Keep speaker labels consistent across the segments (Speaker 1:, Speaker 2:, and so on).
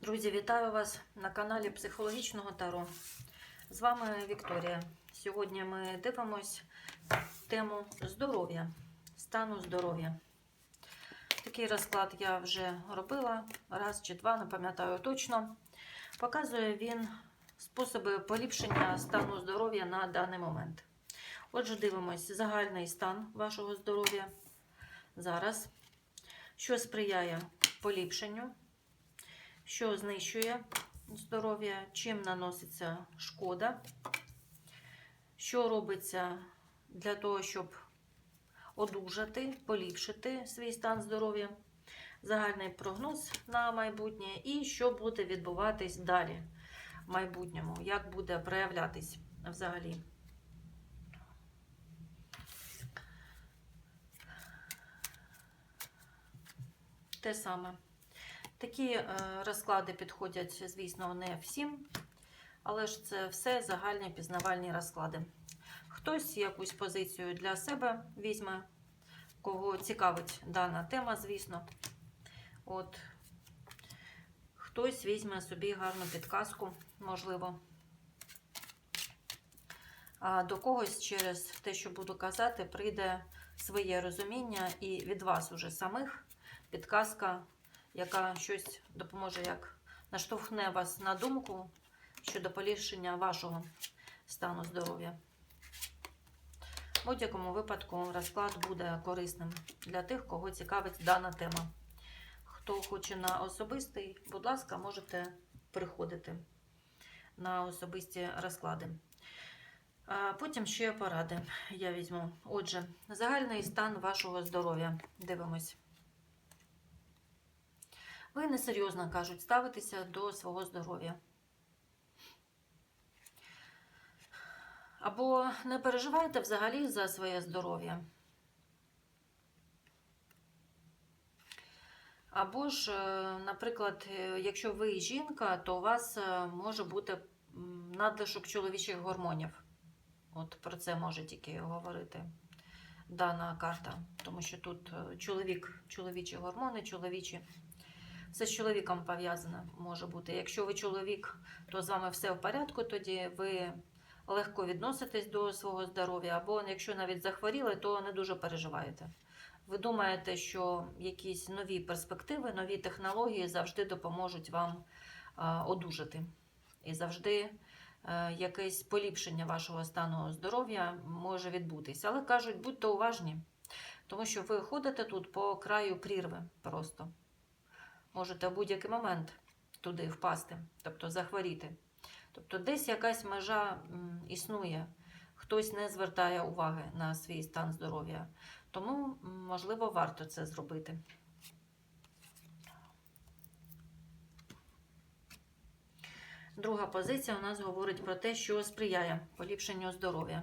Speaker 1: Друзі, вітаю вас на каналі Психологічного Таро. З вами Вікторія. Сьогодні ми дивимось тему здоров'я, стану здоров'я. Такий розклад я вже робила раз чи два, не пам'ятаю точно. Показує він способи поліпшення стану здоров'я на даний момент. Отже, дивимось загальний стан вашого здоров'я зараз, що сприяє поліпшенню що знищує здоров'я, чим наноситься шкода, що робиться для того, щоб одужати, поліпшити свій стан здоров'я, загальний прогноз на майбутнє. І що буде відбуватись далі в майбутньому, як буде проявлятись взагалі. Те саме. Такі е, розклади підходять, звісно, не всім, але ж це все загальні пізнавальні розклади. Хтось якусь позицію для себе візьме, кого цікавить дана тема, звісно. От. Хтось візьме собі гарну підказку, можливо. А до когось через те, що буду казати, прийде своє розуміння і від вас уже самих підказка яка щось допоможе, як наштовхне вас на думку щодо поліпшення вашого стану здоров'я. В будь-якому випадку розклад буде корисним для тих, кого цікавить дана тема. Хто хоче на особистий, будь ласка, можете приходити на особисті розклади. Потім ще поради я візьму. Отже, загальний стан вашого здоров'я. Дивимось. Ви несерйозно кажуть ставитеся до свого здоров'я. Або не переживайте взагалі за своє здоров'я. Або ж, е, наприклад, е, якщо ви жінка, то у вас е, може бути надлишок чоловічих гормонів. От про це може тільки говорити дана карта. Тому що тут чоловік, чоловічі гормони, чоловічі це з чоловіком пов'язане може бути. Якщо ви чоловік, то з вами все в порядку, тоді ви легко відноситесь до свого здоров'я, або якщо навіть захворіли, то не дуже переживаєте. Ви думаєте, що якісь нові перспективи, нові технології завжди допоможуть вам одужати. І завжди е, якесь поліпшення вашого стану здоров'я може відбутися. Але кажуть, будьте уважні, тому що ви ходите тут по краю прірви просто можете в будь-який момент туди впасти, тобто захворіти. Тобто десь якась межа існує, хтось не звертає уваги на свій стан здоров'я. Тому, можливо, варто це зробити. Друга позиція у нас говорить про те, що сприяє поліпшенню здоров'я.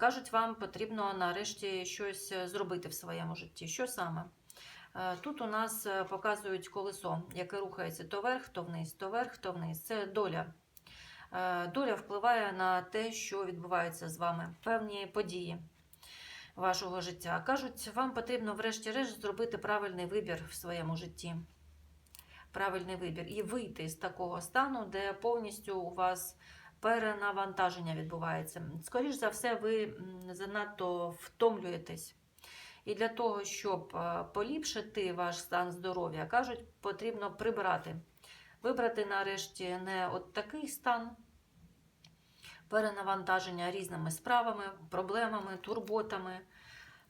Speaker 1: Кажуть, вам потрібно нарешті щось зробити в своєму житті. Що саме? Е, тут у нас е, показують колесо, яке рухається то вверх, то вниз, то вверх, то вниз. Це доля. Е, доля впливає на те, що відбувається з вами, певні події вашого життя. Кажуть, вам потрібно, врешті-решт, зробити правильний вибір в своєму житті. Правильний вибір і вийти з такого стану, де повністю у вас перенавантаження відбувається. Скоріше за все, ви занадто втомлюєтесь. І для того, щоб е, поліпшити ваш стан здоров'я, кажуть, потрібно прибрати. Вибрати нарешті не от такий стан перенавантаження різними справами, проблемами, турботами,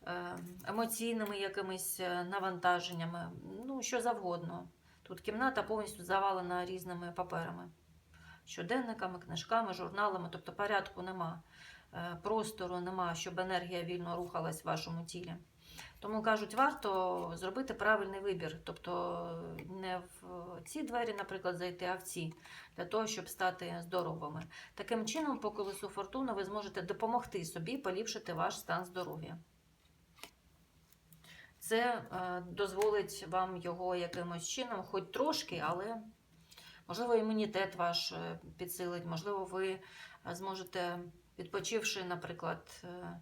Speaker 1: е, емоційними якимись е, навантаженнями, ну, що завгодно. Тут кімната повністю завалена різними паперами, щоденниками, книжками, журналами, тобто порядку нема, простору нема, щоб енергія вільно рухалась в вашому тілі. Тому кажуть, варто зробити правильний вибір. Тобто не в ці двері, наприклад, зайти, а в ці, для того, щоб стати здоровими. Таким чином, по колесу фортуни, ви зможете допомогти собі поліпшити ваш стан здоров'я. Це е, дозволить вам його якимось чином, хоч трошки, але, можливо, імунітет ваш е, підсилить, можливо, ви зможете, відпочивши, наприклад, е,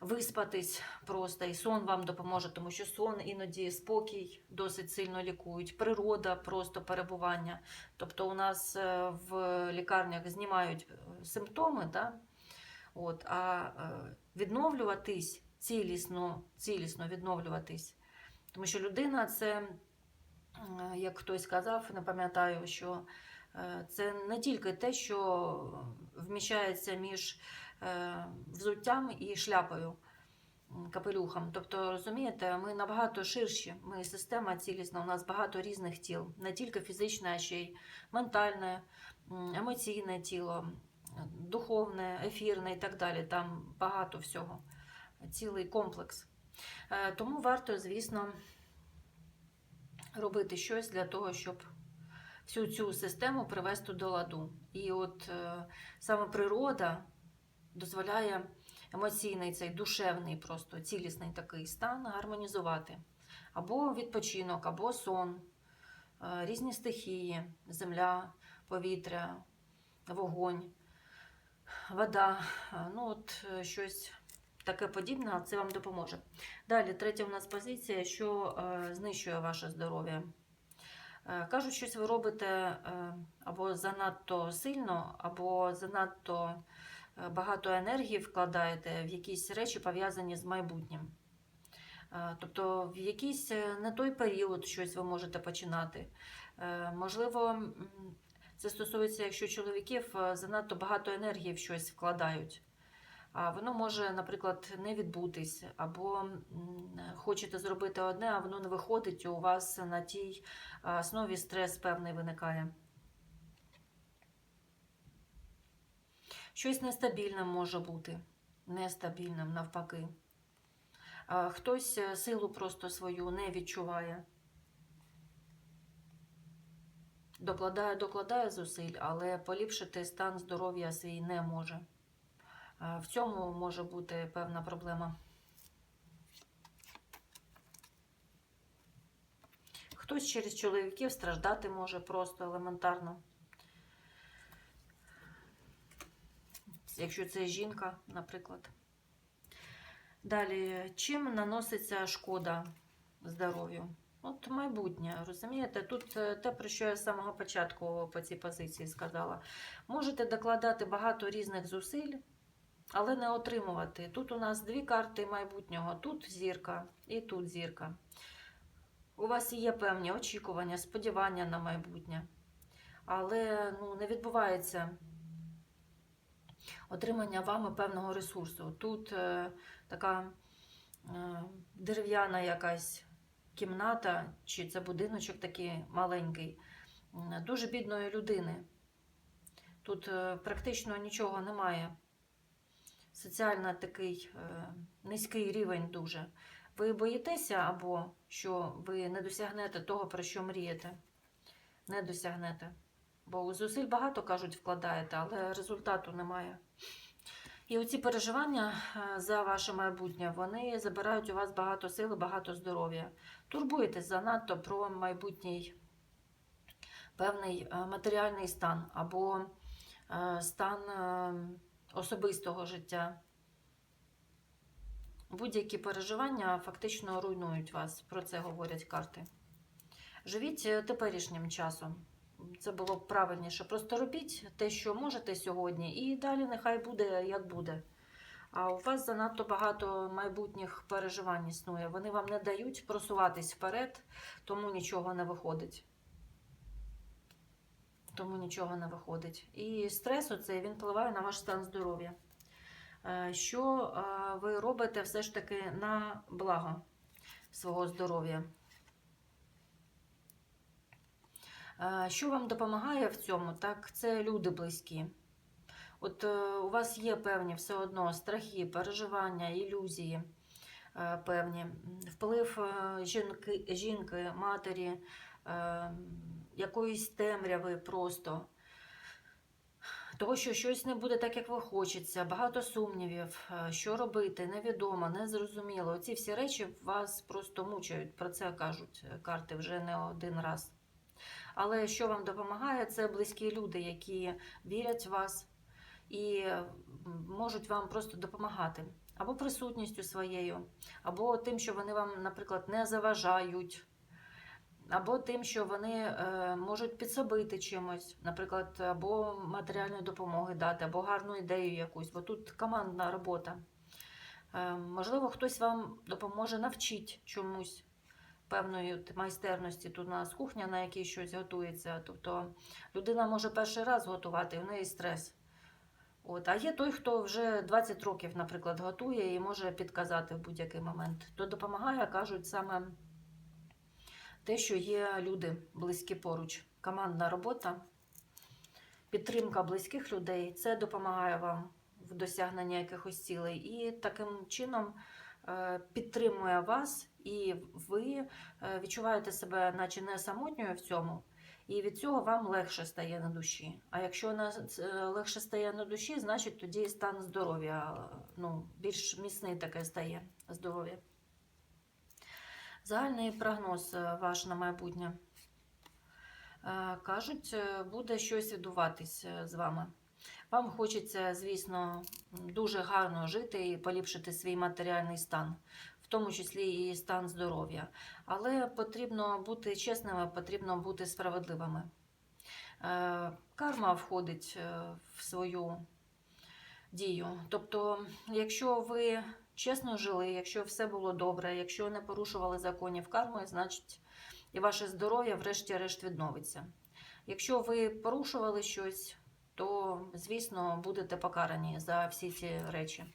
Speaker 1: виспатись просто, і сон вам допоможе, тому що сон іноді спокій досить сильно лікують, природа, просто перебування. Тобто у нас е, в лікарнях знімають е, симптоми, да? От, а е, відновлюватись цілісно, цілісно відновлюватись. Тому що людина це, як хтось сказав, не пам'ятаю, що це не тільки те, що вміщається між е, взуттям і шляпою, капелюхом. Тобто, розумієте, ми набагато ширші, ми система цілісна, у нас багато різних тіл, не тільки фізичне, а ще й ментальне, емоційне тіло, духовне, ефірне і так далі. Там багато всього, цілий комплекс. Е, Тому варто, звісно, робити щось для того, щоб всю цю систему привести до ладу. І от е, саме природа дозволяє емоційний цей душевний, просто цілісний такий стан гармонізувати. Або відпочинок, або сон, е, різні стихії, земля, повітря, вогонь, вода. Е, Ну, от щось таке подібне, це вам допоможе. Далі, третя у нас позиція, що знищує ваше здоров'я. Е, Кажуть, щось ви робите е, або занадто сильно, або занадто е, багато енергії вкладаєте в якісь речі, пов'язані з майбутнім. Тобто, в якийсь не той період щось ви можете починати. Можливо, це стосується, якщо чоловіків занадто багато енергії в щось вкладають. Воно може, наприклад, не відбутись, або хочете зробити одне, а воно не виходить, і у вас на тій основі стрес певний виникає. Щось нестабільним може бути, нестабільним навпаки. Хтось е, силу просто свою не відчуває. Докладає, докладає зусиль, але поліпшити стан здоров'я свій не може. В цьому може бути певна проблема. Хтось через чоловіків страждати може просто елементарно. Якщо це жінка, наприклад. Далі, чим наноситься шкода здоров'ю? От майбутнє, розумієте? Тут е, те, про що я з самого початку по цій позиції сказала. Можете докладати багато різних зусиль, але не отримувати. Тут у нас дві карти майбутнього: тут зірка і тут зірка. У вас є певні очікування, сподівання на майбутнє, але ну, не відбувається отримання вами певного ресурсу. Тут е, така е, дерев'яна якась кімната, чи це будиночок такий маленький, дуже бідної людини. Тут е, практично нічого немає. Соціально такий е, низький рівень дуже. Ви боїтеся або що ви не досягнете того, про що мрієте? Не досягнете. Бо зусиль багато кажуть, вкладаєте, але результату немає. І оці переживання е, за ваше майбутнє, вони забирають у вас багато сили, багато здоров'я. Турбуєтесь занадто про майбутній певний е, матеріальний стан або стан е, особистого життя. Будь-які переживання фактично руйнують вас, про це говорять карти. Живіть е, теперішнім часом. Це було б правильніше. Просто робіть те, що можете сьогодні, і далі нехай буде, як буде. А у вас занадто багато майбутніх переживань існує. Вони вам не дають просуватись вперед, тому нічого не виходить. Тому нічого не виходить. І стрес оцей він впливає на ваш стан здоров'я. Е, Що е, ви робите все ж таки на благо свого здоров'я? Е, Що вам допомагає в цьому? Так, це люди близькі. От у вас є певні все одно страхи, переживання, ілюзії певні, вплив жінки, жінки матері, якоїсь темряви просто. Того, що щось не буде так, як ви хочеться, багато сумнівів, е, що робити, невідомо, незрозуміло. Оці всі речі вас просто мучають. Про це кажуть е, карти вже не один раз. Але що вам допомагає, це близькі люди, які вірять в вас і можуть вам просто допомагати. або присутністю своєю, або тим, що вони вам, наприклад, не заважають, або тим, що вони е, можуть підсобити чимось, наприклад, або матеріальної допомоги дати, або гарну ідею якусь, бо тут командна робота. Е, можливо, хтось вам допоможе навчити чомусь певної майстерності. Тут у нас кухня, на якій щось готується. Тобто людина може перший раз готувати, і в неї стрес. От. А є той, хто вже 20 років, наприклад, готує і може підказати в будь-який момент. То допомагає, кажуть, саме те, що є люди близькі поруч. Командна робота, підтримка близьких людей це допомагає вам в досягненні якихось цілей. І таким чином е, підтримує вас, і ви е, відчуваєте себе, наче не самотньою в цьому. І від цього вам легше стає на душі. А якщо е, легше стає на душі, значить тоді стан здоров'я ну, більш міцний таке стає здоров'я. Загальний прогноз е, ваш на майбутнє. Е, Кажуть, е, буде щось відбуватись з вами. Вам хочеться, звісно, дуже гарно жити і поліпшити свій матеріальний стан, в тому числі і стан здоров'я. Але потрібно бути чесними, потрібно бути справедливими. Карма входить в свою дію. Тобто, якщо ви чесно жили, якщо все було добре, якщо не порушували законів карми, значить і ваше здоров'я врешті-решт відновиться. Якщо ви порушували щось, то, звісно, будете покарані за всі ці речі,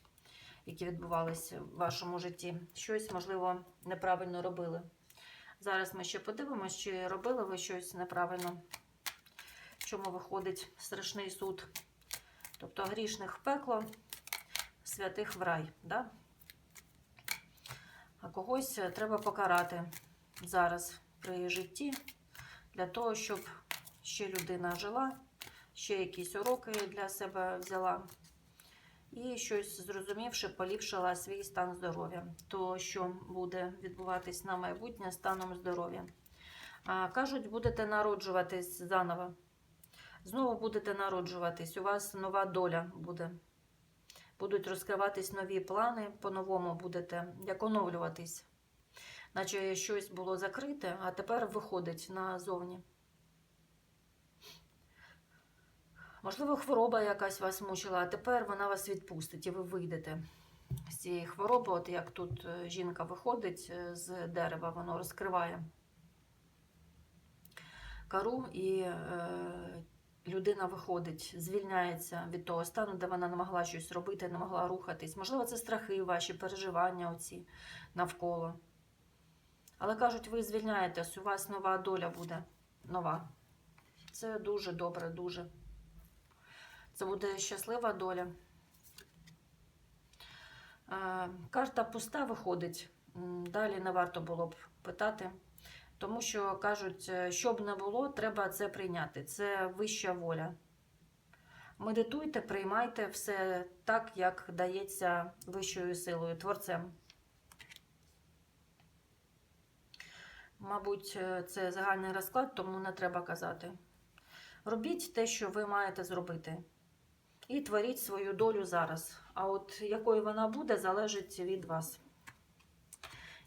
Speaker 1: які відбувалися в вашому житті. Щось, можливо, неправильно робили. Зараз ми ще подивимося, чи робили ви щось неправильно, в чому виходить страшний суд. Тобто грішних в пекло, святих в рай. Да? А когось е, треба покарати зараз при житті для того, щоб ще людина жила, ще якісь уроки для себе взяла. І щось зрозумівши, поліпшила свій стан здоров'я, то що буде відбуватись на майбутнє станом здоров'я. Кажуть, будете народжуватись заново. Знову будете народжуватись, у вас нова доля буде. Будуть розкриватись нові плани, по-новому будете як оновлюватись. Наче щось було закрите, а тепер виходить назовні. Можливо, хвороба якась вас мучила, а тепер вона вас відпустить і ви вийдете з цієї хвороби. От як тут е, жінка виходить е, з дерева, воно розкриває кару і е, людина виходить, звільняється від того стану, де вона не могла щось робити, не могла рухатись. Можливо, це страхи ваші, переживання оці навколо. Але кажуть, ви звільняєтесь, у вас нова доля буде нова. Це дуже добре, дуже. Це буде щаслива доля. Е, Карта пуста виходить. Далі не варто було б питати. Тому що кажуть, е, що б не було, треба це прийняти. Це вища воля. Медитуйте, приймайте все так, як дається вищою силою, творцем. Мабуть, е, це загальний розклад, тому не треба казати. Робіть те, що ви маєте зробити. І творіть свою долю зараз. А от якою вона буде, залежить від вас.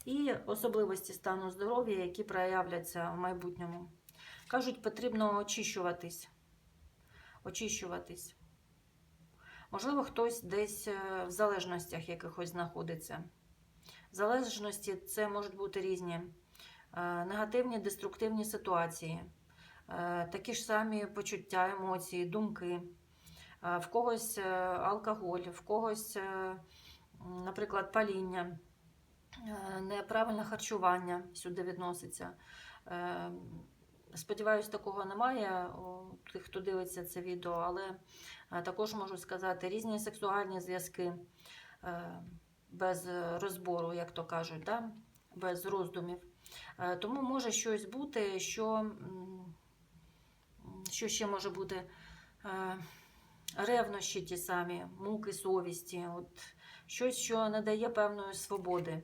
Speaker 1: І особливості стану здоров'я, які проявляться в майбутньому. Кажуть, потрібно очищуватись. Очищуватись. Можливо, хтось десь е, в залежностях якихось знаходиться. Залежності це можуть бути різні. Е, Негативні, деструктивні ситуації, е, такі ж самі почуття, емоції, думки. В когось алкоголь, в когось, наприклад, паління, неправильне харчування сюди відноситься. Е, Сподіваюсь, такого немає у тих, хто дивиться це відео, але е, також можу сказати різні сексуальні зв'язки е, без розбору, як то кажуть, да? без роздумів. Е, Тому може щось бути, що, що ще може бути е, ревнощі ті самі, муки совісті, от, щось, що не дає певної свободи.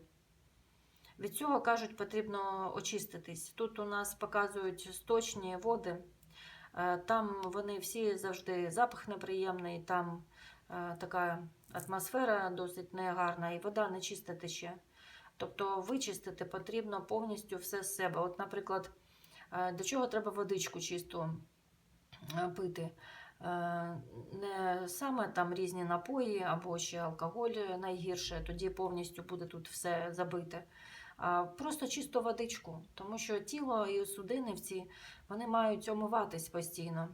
Speaker 1: Від цього, кажуть, потрібно очиститись. Тут у нас показують сточні води, Е, там вони всі завжди запах неприємний, там е, така атмосфера досить негарна, і вода не чиста тече. Тобто вичистити потрібно повністю все з себе. От, наприклад, е, до чого треба водичку чисту пити? Не саме там різні напої або ще алкоголь найгірше, тоді повністю буде тут все забите. Просто чисто водичку, тому що тіло і судини в ці вони мають омиватись постійно,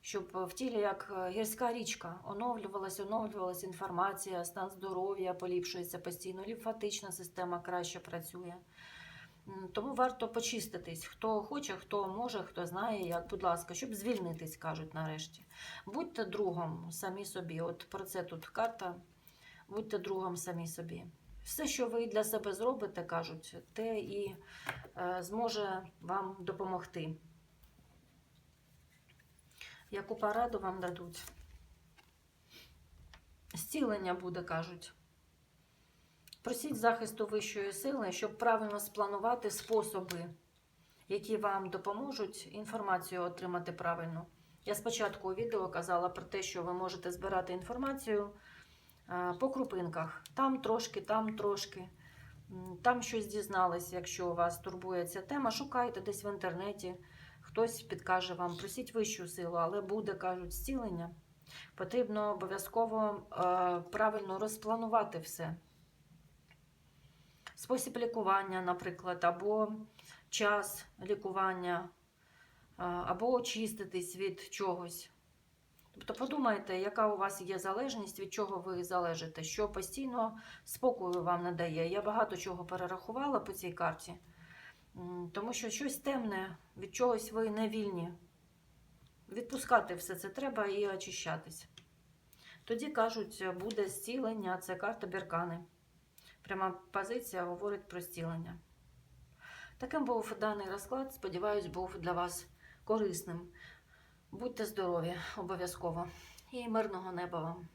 Speaker 1: щоб в тілі як е, гірська річка оновлювалася, оновлювалась інформація, стан здоров'я поліпшується постійно, лімфатична система краще працює. Тому варто почиститись. Хто хоче, хто може, хто знає, як, будь ласка, щоб звільнитись, кажуть нарешті. Будьте другом самі собі. От про це тут карта. Будьте другом самі собі. Все, що ви для себе зробите, кажуть, те і е, зможе вам допомогти. Яку пораду вам дадуть? Зцілення буде, кажуть. Просіть захисту вищої сили, щоб правильно спланувати способи, які вам допоможуть інформацію отримати правильно. Я спочатку у відео казала про те, що ви можете збирати інформацію по крупинках. Там трошки, там трошки. Там щось дізнались, якщо вас турбує ця тема, шукайте десь в інтернеті, хтось підкаже вам, просіть вищу силу, але буде, кажуть, зцілення. Потрібно обов'язково е, правильно розпланувати все. Спосіб лікування, наприклад, або час лікування, е, або очиститись від чогось. Тобто подумайте, яка у вас є залежність, від чого ви залежите, що постійно спокою вам не дає. Я багато чого перерахувала по цій карті, тому що щось темне, від чогось ви не вільні. Відпускати все це треба і очищатись. Тоді кажуть, буде зцілення, це карта Беркани. Пряма позиція говорить про зцілення. Таким був даний розклад. Сподіваюсь, був для вас корисним. Будьте здорові, обов'язково. І мирного неба вам.